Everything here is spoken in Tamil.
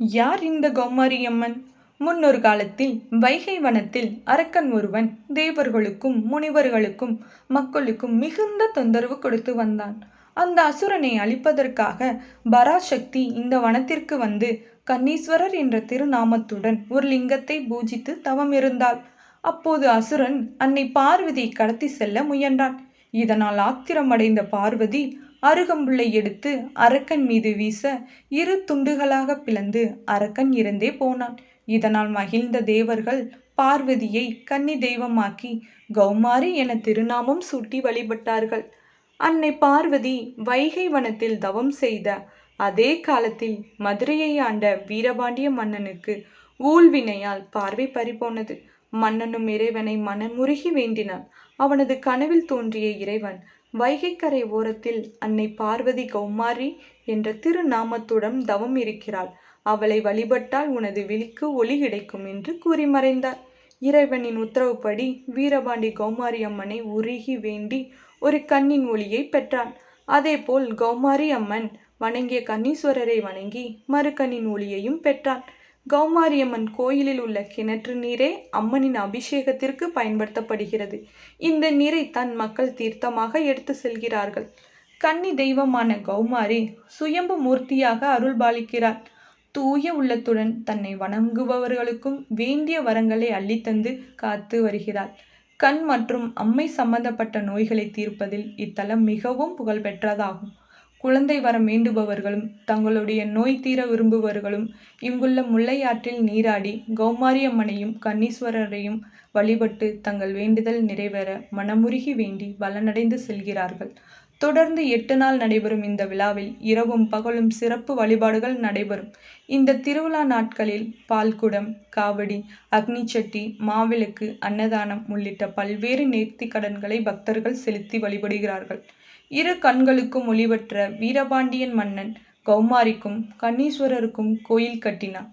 யார் இந்த கௌமாரியம்மன்? முன்னொரு காலத்தில் வைகை வனத்தில் அரக்கன் ஒருவன் தேவர்களுக்கும் முனிவர்களுக்கும் மக்களுக்கும் மிகுந்த தொந்தரவு கொடுத்து வந்தான். அந்த அசுரனை அழிப்பதற்காக பராசக்தி இந்த வனத்திற்கு வந்து கன்னீஸ்வரர் என்ற திருநாமத்துடன் ஒரு லிங்கத்தை பூஜித்து தவம் இருந்தாள் அப்போது அசுரன் அன்னை பார்வதியை கடத்தி செல்ல முயன்றான். இதனால் ஆத்திரமடைந்த பார்வதி அருகம்புள்ளை எடுத்து அரக்கன் மீது வீச இரு துண்டுகளாக பிளந்து அரக்கன் இறந்தே போனான். இதனால் மகிழ்ந்த தேவர்கள் பார்வதியை கன்னி தெய்வமாக்கி கௌமாரி என திருநாமம் சூட்டி வழிபட்டார்கள். அன்னை பார்வதி வைகை வனத்தில் தவம் செய்த அதே காலத்தில் மதுரையை ஆண்ட வீரபாண்டிய மன்னனுக்கு ஊழ்வினையால் பார்வை பறிபோனது. மன்னனும் இறைவனை மனமுருகி வேண்டினான். அவனது கனவில் தோன்றிய இறைவன் வைகைக்கரை ஓரத்தில் அன்னை பார்வதி கௌமாரி என்ற திருநாமத்துடன் தவம் இருக்கிறாள். அவளை வழிபட்டால் உனது விழிக்கு ஒளி கிடைக்கும் என்று கூறி மறைந்தார். இறைவனின் உத்தரவுப்படி வீரபாண்டி கௌமாரி அம்மனை உருகி வேண்டி ஒரு கண்ணின் ஒளியை பெற்றான். அதேபோல் கௌமாரி அம்மன் வணங்கிய கன்னீஸ்வரரை வணங்கி மறுக்கண்ணின் ஒளியையும் பெற்றான். கௌமாரியம்மன் கோயிலில் உள்ள கிணற்று நீரே அம்மனின் அபிஷேகத்திற்கு பயன்படுத்தப்படுகிறது. இந்த நீரை தன் மக்கள் தீர்த்தமாக எடுத்து செல்கிறார்கள். கன்னி தெய்வமான கௌமாரி சுயம்பு மூர்த்தியாக அருள்பாலிக்கிறார் தூய உள்ளத்துடன் தன்னை வணங்குபவர்களுக்கும் வேண்டிய வரங்களை அள்ளித்தந்து காத்து வருகிறார். கண் மற்றும் அம்மை சம்பந்தப்பட்ட நோய்களை தீர்ப்பதில் இத்தலம் மிகவும் புகழ்பெற்றதாகும். குழந்தை வரம் வேண்டுபவர்களும் தங்களுடைய நோய் தீர விரும்புபவர்களும் இங்குள்ள முல்லையாற்றில் நீராடி கௌமாரியம்மனையும் கன்னீஸ்வரரையும் வழிபட்டு தங்கள் வேண்டுதல் நிறைவேற மனமுருகி வேண்டி வளனடைந்து செல்கிறார்கள். தொடர்ந்து எட்டு நாள் நடைபெறும் இந்த விழாவில் இரவும் பகலும் சிறப்பு வழிபாடுகள் நடைபெறும். இந்த திருவிழா நாட்களில் பால்குடம் காவடி அக்னிச்சட்டி மாவிளக்கு அன்னதானம் உள்ளிட்ட பல்வேறு நேர்த்தி கடன்களை பக்தர்கள் செலுத்தி வழிபடுகிறார்கள். இரு கண்களுக்கும் ஒளிவற்ற வீரபாண்டியன் மன்னன் கௌமாரிக்கும் கன்னீஸ்வரருக்கும் கோயில் கட்டினான்.